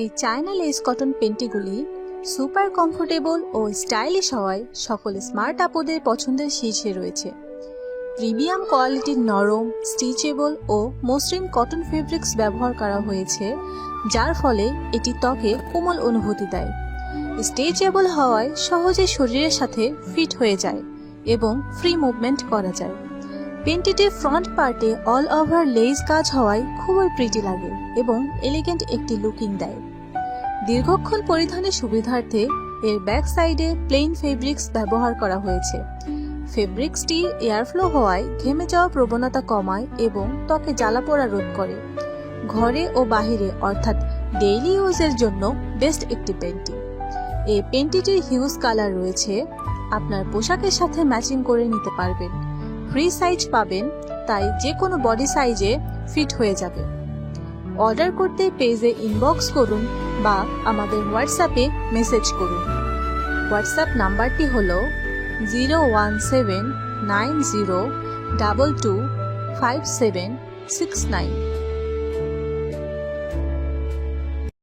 এই China lace cotton পেন্টিগুলি super comfortable ও স্টাইলিশ হওয়ায় সকল স্মার্ট আপুদের পছন্দের শীর্ষে রয়েছে। প্রিমিয়াম কোয়ালিটির নরম, স্টিচেবল ও মসৃণ কটন ফেব্রিক্স ব্যবহার করা হয়েছে, যার ফলে এটি ত্বকে কোমল অনুভূতি দেয়। স্ট্রেচেবল হওয়ায় সহজে শরীরের সাথে ফিট হয়ে যায় এবং ফ্রি মুভমেন্ট করা যায়। পেন্টিটির ফ্রন্ট পার্টে অল ওভার লেস কাজ হওয়ায় খুবই প্রিটি লাগে এবং এলিগেন্ট একটি লুকিং দেয়। দীর্ঘক্ষণ পরিধানের সুবিধার্থে এর ব্যাক সাইডে প্লেন ফেব্রিক্স ব্যবহার করা হয়েছে। ফেব্রিক্সটি এয়ারফ্লো হওয়ায় ঘেমে যাওয়া প্রবণতা কমায় এবং ত্বকে জ্বালা পোড়া রোধ করে। ঘরে ও বাহিরে অর্থাৎ ডেইলি ইউজের জন্য বেস্ট একটি পেন্টি এই পেন্টিটির হিউজ কালার রয়েছে। আপনার পোশাকের সাথে ম্যাচিং করে নিতে পারবেন। ফ্রি সাইজ পাবেন, তাই যে কোনো বডি সাইজে ফিট হয়ে যাবে। অর্ডার করতে পেজে ইনবক্স করুন বা আমাদের হোয়াটসঅ্যাপে মেসেজ করুন। হোয়াটসঅ্যাপ নাম্বারটি হল zero one seven nine zero double two five seven six nine